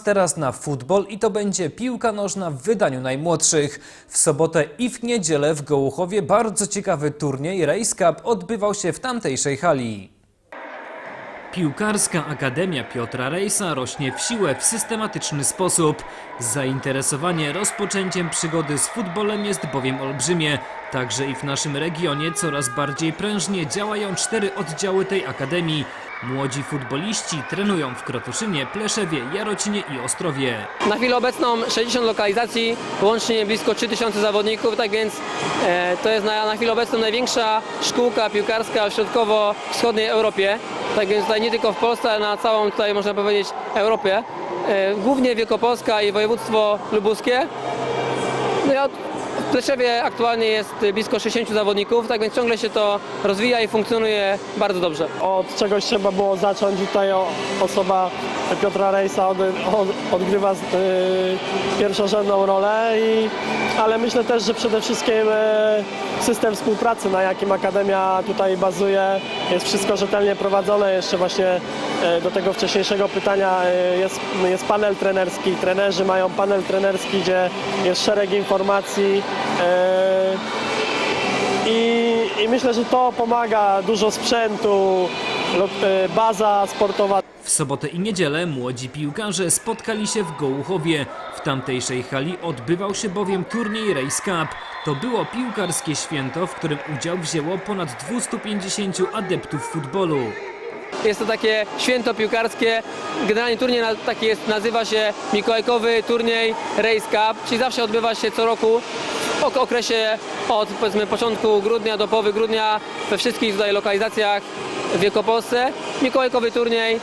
Teraz na futbol i to będzie piłka nożna w wydaniu najmłodszych. W sobotę i w niedzielę w Gołuchowie bardzo ciekawy turniej Race Cup odbywał się w tamtejszej hali. Piłkarska Akademia Piotra Rejsa rośnie w siłę w systematyczny sposób. Zainteresowanie rozpoczęciem przygody z futbolem jest bowiem olbrzymie. Także i w naszym regionie coraz bardziej prężnie działają cztery oddziały tej akademii. Młodzi futboliści trenują w Krotuszynie, Pleszewie, Jarocinie i Ostrowie. Na chwilę obecną 60 lokalizacji, łącznie blisko 3000 zawodników, tak więc e, to jest na, na chwilę obecną największa szkółka piłkarska w środkowo-wschodniej Europie. Tak więc tutaj nie tylko w Polsce, ale na całą tutaj można powiedzieć Europie. E, głównie Wielkopolska i województwo lubuskie. No od, w Pleszewie aktualnie jest blisko 60 zawodników, tak więc ciągle się to rozwija i funkcjonuje bardzo dobrze. Od czegoś trzeba było zacząć tutaj osoba Piotra Rejsa od, od, odgrywa y, pierwszorzędną rolę, i, ale myślę też, że przede wszystkim y, system współpracy, na jakim Akademia tutaj bazuje, jest wszystko rzetelnie prowadzone. Jeszcze właśnie y, do tego wcześniejszego pytania jest, jest panel trenerski, trenerzy mają panel trenerski, gdzie jest szereg informacji. Y, i, I myślę, że to pomaga, dużo sprzętu, lo- e, baza sportowa. W sobotę i niedzielę młodzi piłkarze spotkali się w Gołuchowie. W tamtejszej hali odbywał się bowiem turniej Race Cup. To było piłkarskie święto, w którym udział wzięło ponad 250 adeptów futbolu. Jest to takie święto piłkarskie. Generalnie turniej taki jest, nazywa się Mikołajkowy Turniej Race Cup, czyli zawsze odbywa się co roku okresie od powiedzmy początku grudnia do połowy grudnia we wszystkich tutaj lokalizacjach w Wielkopolsce. Mikołajkowy turniej.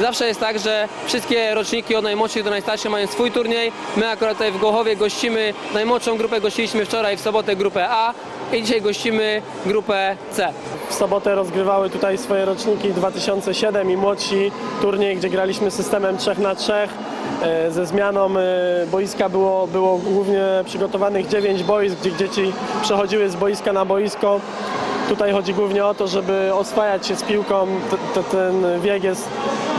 Zawsze jest tak, że wszystkie roczniki od najmłodszych do najstarszych mają swój turniej. My akurat tutaj w Gołowie gościmy najmłodszą grupę, gościliśmy wczoraj w sobotę grupę A i dzisiaj gościmy grupę C. W sobotę rozgrywały tutaj swoje roczniki 2007 i młodsi turniej, gdzie graliśmy systemem 3 na 3 e, ze zmianą e, boiska było, było głównie przygotowanych 9 boisk, gdzie dzieci przechodziły z boiska na boisko. Tutaj chodzi głównie o to, żeby oswajać się z piłką. T- ten wiek jest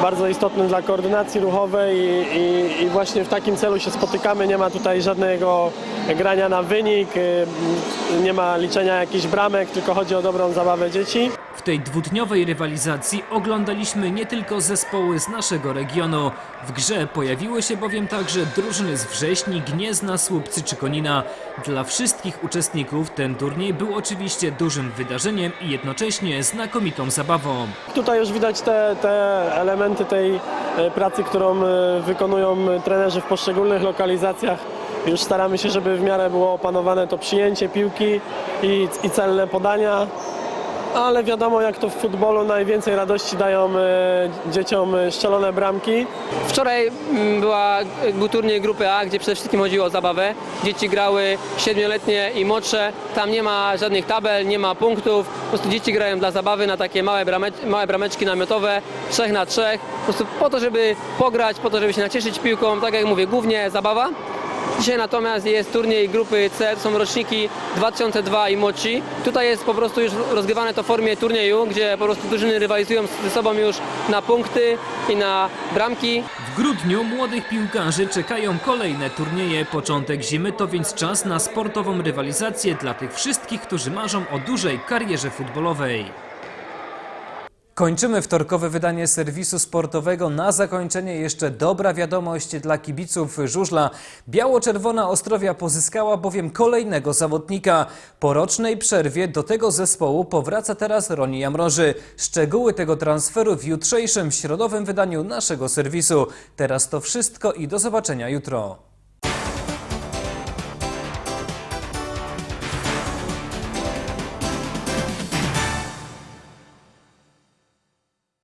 bardzo istotny dla koordynacji ruchowej i, i, i właśnie w takim celu się spotykamy. Nie ma tutaj żadnego grania na wynik, y, nie ma liczenia jakichś bramek, tylko chodzi o dobrą zabawę dzieci. W tej dwudniowej rywalizacji oglądaliśmy nie tylko zespoły z naszego regionu. W grze pojawiły się bowiem także drużyny z Wrześni, Gniezna, Słupcy czy Konina. Dla wszystkich uczestników ten turniej był oczywiście dużym wydarzeniem i jednocześnie znakomitą zabawą. Tutaj już widać te, te elementy tej e, pracy, którą e, wykonują trenerzy w poszczególnych lokalizacjach. Już staramy się, żeby w miarę było opanowane to przyjęcie piłki i, i celne podania. Ale wiadomo, jak to w futbolu najwięcej radości dają e, dzieciom e, strzelone bramki. Wczoraj mm, była, był turniej grupy A, gdzie przede wszystkim chodziło o zabawę. Dzieci grały siedmioletnie i młodsze. Tam nie ma żadnych tabel, nie ma punktów. Po prostu dzieci grają dla zabawy na takie małe, brame, małe brameczki namiotowe, trzech na trzech. Po prostu po to, żeby pograć, po to, żeby się nacieszyć piłką. Tak jak mówię, głównie zabawa. Dzisiaj natomiast jest turniej grupy C, to są roczniki 2002 i młodsi. Tutaj jest po prostu już rozgrywane to w formie turnieju, gdzie po prostu drużyny rywalizują ze sobą już na punkty i na bramki. W grudniu młodych piłkarzy czekają kolejne turnieje. Początek zimy to więc czas na sportową rywalizację dla tych wszystkich, którzy marzą o dużej karierze futbolowej. Kończymy wtorkowe wydanie serwisu sportowego. Na zakończenie jeszcze dobra wiadomość dla kibiców żużla. Biało-czerwona Ostrowia pozyskała bowiem kolejnego zawodnika. Po rocznej przerwie do tego zespołu powraca teraz Roni Jamroży. Szczegóły tego transferu w jutrzejszym środowym wydaniu naszego serwisu. Teraz to wszystko i do zobaczenia jutro.